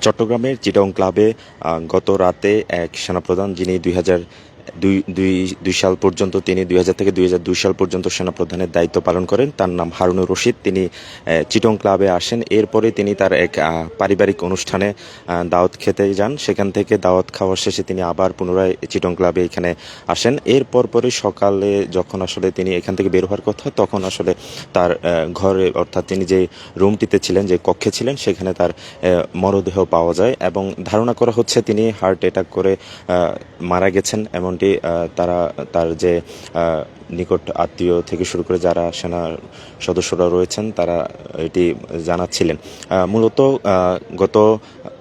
চট্টগ্রামের চিটং ক্লাবে গত রাতে এক সেনাপ্রধান যিনি দুই হাজার দুই দুই দুই সাল পর্যন্ত তিনি দুই হাজার থেকে দুই হাজার দুই সাল পর্যন্ত সেনাপ্রধানের দায়িত্ব পালন করেন। তার নাম হারুনুর রশিদ। তিনি চিটং ক্লাবে আসেন। এরপরে তিনি তার এক পারিবারিক অনুষ্ঠানে দাওয়াত খেতে যান। সেখান থেকে দাওয়াত খাওয়ার শেষে তিনি আবার পুনরায় চিটং ক্লাবে এখানে আসেন। এরপর পরে সকালে যখন আসলে তিনি এখান থেকে বের হওয়ার কথা, তখন আসলে তার ঘরে অর্থাৎ তিনি যে রুমটিতে ছিলেন, যে কক্ষে ছিলেন, সেখানে তার মরদেহ পাওয়া যায় এবং ধারণা করা হচ্ছে তিনি হার্ট অ্যাটাক করে মারা গেছেন এমনটি তারা তার যে নিকট আত্মীয় থেকে শুরু করে যারা সেনা সদস্যরা রয়েছেন তারা এটি জানাচ্ছিলেন। মূলত গত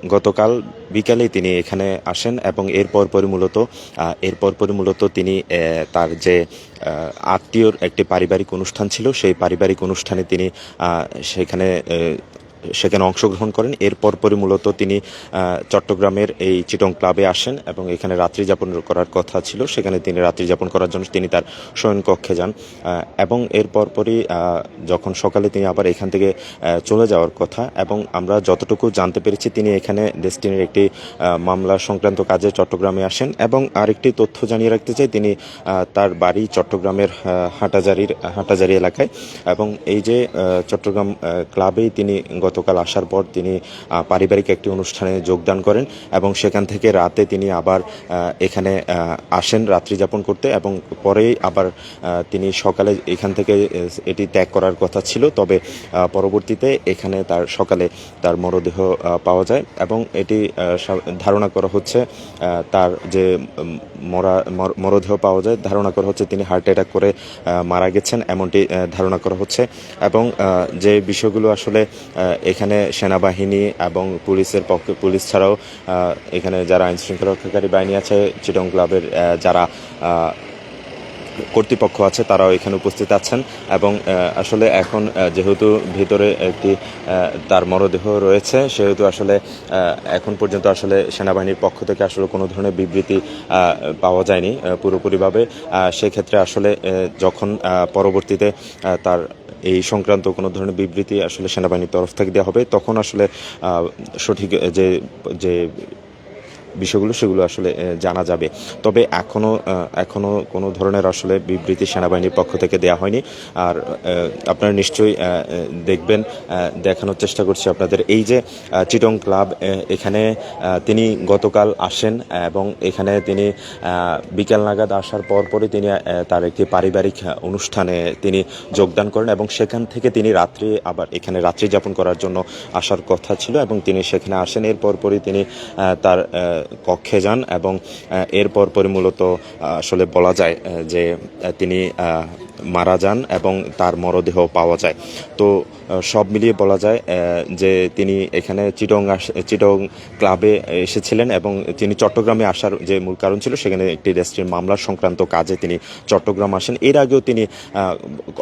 গতকাল বিকালে তিনি এখানে আসেন এবং এরপর পরই মূলত আহ, এরপর পরই মূলত তিনি তার যে আত্মীয়র একটি পারিবারিক অনুষ্ঠান ছিল সেই পারিবারিক অনুষ্ঠানে তিনি সেখানে সেখানে অংশগ্রহণ করেন। এরপর পরই মূলত তিনি চট্টগ্রামের এই চিটং ক্লাবে আসেন এবং এখানে রাত্রি যাপন করার কথা ছিল। সেখানে তিনি রাত্রি যাপন করার জন্য তিনি তার শয়ন কক্ষে যান এবং এর পরই আহ, যখন সকালে তিনি আবার এখান থেকে চলে যাওয়ার কথা এবং আমরা যতটুকু জানতে পেরেছি তিনি এখানে ডেস্টিনির একটি মামলা সংক্রান্ত কাজে চট্টগ্রামে আসেন এবং আরেকটি তথ্য জানিয়ে রাখতে চাই তিনি তার বাড়ি চট্টগ্রামের হাটাজারির হাটাজারি এলাকায় এবং এই যে চট্টগ্রাম ক্লাবেই তিনি গতকাল আসার পর তিনি পারিবারিক একটি অনুষ্ঠানে যোগদান করেন এবং সেখান থেকে রাতে তিনি আবার এখানে আসেন রাত্রি যাপন করতে এবং পরে আবার তিনি সকালে এখান থেকে এটি ত্যাগ করার কথা ছিল। তবে পরবর্তীতে এখানে তার সকালে তার মরদেহ পাওয়া যায় এবং এটি ধারণা করা হচ্ছে তার যে মরা, মর- মরদেহ পাওয়া যায়, ধারণা করা হচ্ছে তিনি হার্ট অ্যাটাক করে মারা গেছেন, এমনটি ধারণা করা হচ্ছে এবং যে বিষয়গুলো আসলে এখানে সেনাবাহিনী এবং পুলিশের পক্ষে পুলিশ ছাড়াও এখানে যারা আইন শৃঙ্খলা রক্ষাকারী বাহিনী আছে, চিটং ক্লাবের যারা কর্তৃপক্ষ আছে, তারাও এখানে উপস্থিত আছেন এবং আসলে এখন যেহেতু ভিতরে একটি তার মরদেহ রয়েছে, সেহেতু আসলে এখন পর্যন্ত আসলে সেনাবাহিনীর পক্ষ থেকে আসলে কোনো ধরনের বিবৃতি পাওয়া যায়নি পুরোপুরিভাবে। সেক্ষেত্রে আসলে যখন পরবর্তীতে তার এই সংক্রান্ত কোনো ধরনের বিবৃতি আসলে সেনাবাহিনীর তরফ থেকে দেওয়া হবে, তখন আসলে সঠিক যে যে বিষয়গুলো সেগুলো আসলে জানা যাবে। তবে এখনও আহ, এখনও কোনো ধরনের আসলে বিবৃতি সেনাবাহিনীর পক্ষ থেকে দেওয়া হয়নি। আর আপনারা নিশ্চয়ই দেখবেন দেখানোর চেষ্টা করছি আপনাদের। এই যে চিটং ক্লাব এখানে তিনি গতকাল আসেন এবং এখানে তিনি বিকেল নাগাদ আসার পর পরই তিনি তার একটি পারিবারিক অনুষ্ঠানে তিনি যোগদান করেন এবং সেখান থেকে তিনি রাত্রি আবার এখানে রাত্রি যাপন করার জন্য আসার কথা ছিল এবং তিনি সেখানে আসেন। এরপর পরই তিনি তার কক্ষে যান এবং এরপর পরে মূলত আসলে বলা যায় যে তিনি মারা যান এবং তার মরদেহ পাওয়া যায়। তো সব মিলিয়ে বলা যায় যে তিনি এখানে চিটং চিটং ক্লাবে এসেছিলেন এবং তিনি চট্টগ্রামে আসার যে মূল কারণ ছিল, সেখানে একটি রেস্টুরেন্ট মামলা সংক্রান্ত কাজে তিনি চট্টগ্রাম আসেন। এর আগেও তিনি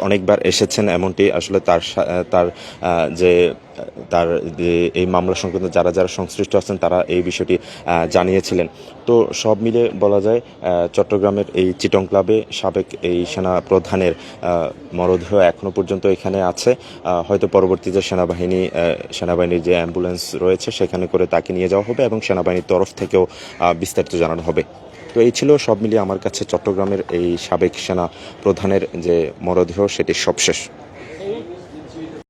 অনেকবার এসেছেন, এমনটি আসলে তার তার যে, তার এই মামলা সংক্রান্ত যারা যারা সংশ্লিষ্ট আছেন, তারা এই বিষয়টি জানিয়েছিলেন। তো সব মিলে বলা যায় চট্টগ্রামের এই চিটং ক্লাবে সাবেক এই সেনা প্রধানের মরদেহ এখনও পর্যন্ত এখানে আছে। হয়তো পরবর্তীতে সেনাবাহিনী সেনাবাহিনীর যে অ্যাম্বুলেন্স রয়েছে সেখানে করে তাকে নিয়ে যাওয়া হবে এবং সেনাবাহিনীর তরফ থেকেও বিস্তারিত জানানো হবে। তো এই ছিল সব মিলিয়ে আমার কাছে চট্টগ্রামের এই সাবেক সেনা প্রধানের যে মরদেহ সেটি সবশেষ।